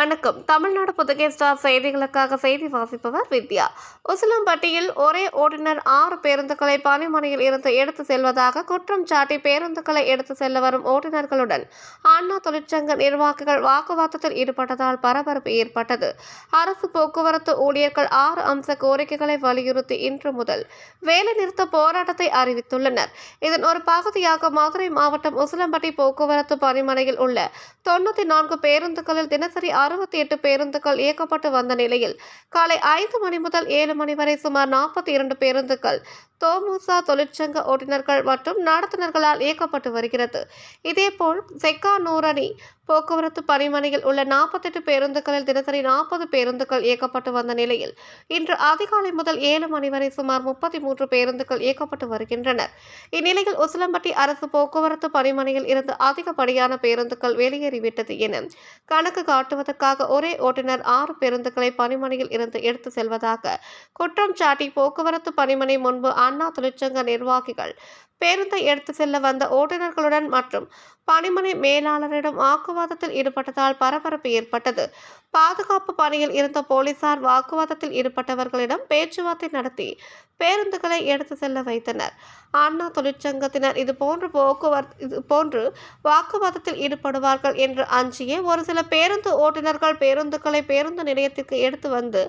வணக்கம். தமிழ்நாடு புதுகை ஸ்டார் செய்திகளுக்காக செய்தி வாசிப்பவர் வித்யா. உசிலம்பட்டியில் ஒரே ஓட்டுநர் ஆறு பேருந்துகளை பணிமனையில் இருந்து எடுத்து செல்வதாக குற்றம் சாட்டி பேருந்துகளை எடுத்து செல்ல வரும் ஓட்டுநர்களுடன் அண்ணா தொழிற்சங்க நிர்வாகிகள் வாக்குவாதத்தில் ஈடுபட்டதால் பரபரப்பு ஏற்பட்டது. அரசு போக்குவரத்து ஊழியர்கள் ஆறு அம்ச கோரிக்கைகளை வலியுறுத்தி இன்று முதல் வேலைநிறுத்த போராட்டத்தை அறிவித்துள்ளனர். இதன் ஒரு பகுதியாக மதுரை மாவட்டம் உசிலம்பட்டி போக்குவரத்து பணிமனையில் உள்ள தொண்ணூற்றி நான்கு பேருந்துகளில் தினசரி அறுபத்தி எட்டு பேருந்துகள் இயக்கப்பட்டு வந்த நிலையில் காலை ஐந்து மணி முதல் ஏழு மணி வரை சுமார் நாற்பத்தி இரண்டு பேருந்துகள் தோமுசா தொழிற்சங்க ஓட்டுநர்கள் மற்றும் நடத்துனர்களால் இயக்கப்பட்டு வருகிறது. இதேபோல் செக்கா நூரணி போக்குவரத்து பணிமனையில் உள்ள நாற்பத்தெட்டு பேருந்துகளில் தினசரி நாற்பது பேருந்துகள் இயக்கப்பட்டு வந்த நிலையில் இன்று அதிகாலை முதல் ஏழு மணி வரை சுமார் முப்பத்தி மூன்று பேருந்துகள் இயக்கப்பட்டு வருகின்றனர். இந்நிலையில் உசிலம்பட்டி அரசு போக்குவரத்து பணிமனையில் இருந்து அதிகப்படியான பேருந்துகள் வெளியேறிவிட்டது என கணக்கு காட்டுவதற்கு செல்வதற்காக ஒரே ஓட்டுநர் ஆறு பேருந்துகளை பணிமனையில் இருந்து எடுத்து செல்வதாக குற்றம் சாட்டி போக்குவரத்து பணிமனை முன்பு அண்ணா தொழிற்சங்க நிர்வாகிகள் பேருந்தை எடுத்து செல்ல வந்த ஓட்டுநர்களுடன் மற்றும் பணிமனை மேலாளரிடம் வாக்குவாதத்தில் ஈடுபட்டதால் பரபரப்பு ஏற்பட்டது. பாதுகாப்பு பணியில் இருந்த போலீசார் வாக்குவாதத்தில் ஈடுபட்டவர்களிடம் பேச்சுவார்த்தை நடத்தி பேருந்துகளை எடுத்து செல்ல வைத்தனர். அண்ணா தொழிற்சங்கத்தினர் இது போன்று போக்குவரத்து இது போன்று வாக்குவாதத்தில் ஈடுபடுவார்கள் என்று அஞ்சியே ஒரு சில பேருந்து ஓட்டுநர்கள் பேருந்துகளை பேருந்து நிலையத்திற்கு எடுத்து வந்து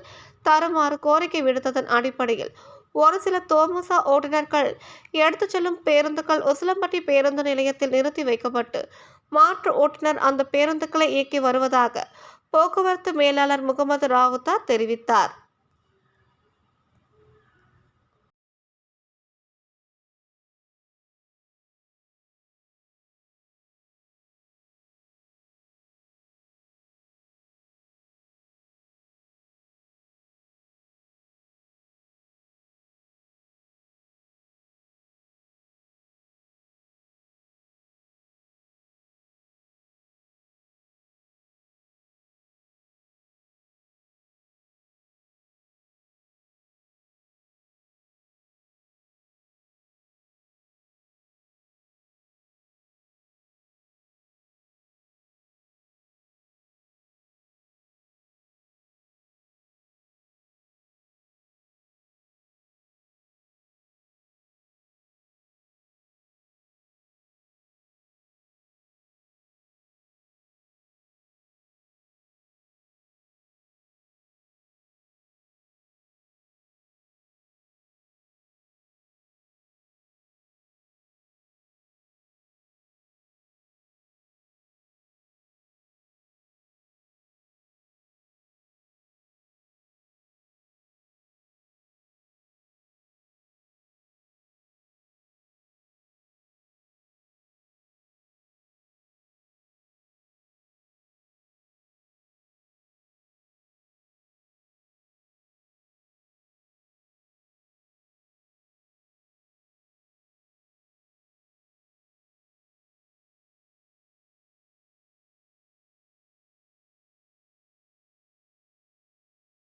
தருமாறு கோரிக்கை விடுத்ததன் அடிப்படையில் ஒரு சில தோமுசா ஓட்டுநர்கள் எடுத்துச் செல்லும் பேருந்துகள் உசிலம்பட்டி பேருந்து நிலையத்தில் நிறுத்தி வைக்கப்பட்டு மாற்று ஓட்டுநர் அந்த பேருந்துகளை இயக்கி வருவதாக போக்குவரத்து மேலாளர் முகமது ராவுத்தா தெரிவித்தார்.